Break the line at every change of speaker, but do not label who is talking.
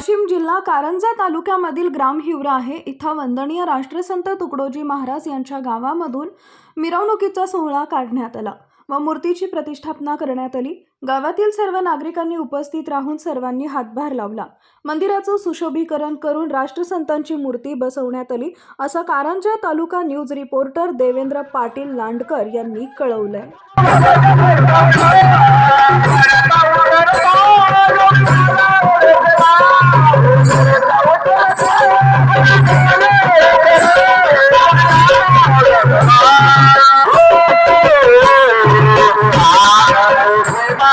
जिल्हा कारंजा तालुक्यामधील ग्राम हिवरा आहे. इथं वंदनीय राष्ट्रसंत तुकडोजी महाराज यांच्या गावामधून मिरवणुकीचा सोहळा काढण्यात आला व मूर्तीची प्रतिष्ठापना करण्यात आली. गावातील सर्व नागरिकांनी उपस्थित राहून सर्वांनी हातभार लावला. मंदिराचं सुशोभीकरण करून राष्ट्रसंतांची मूर्ती बसवण्यात आली असं कारंजा तालुका न्यूज रिपोर्टर देवेंद्र पाटील लांडकर यांनी कळवलंय.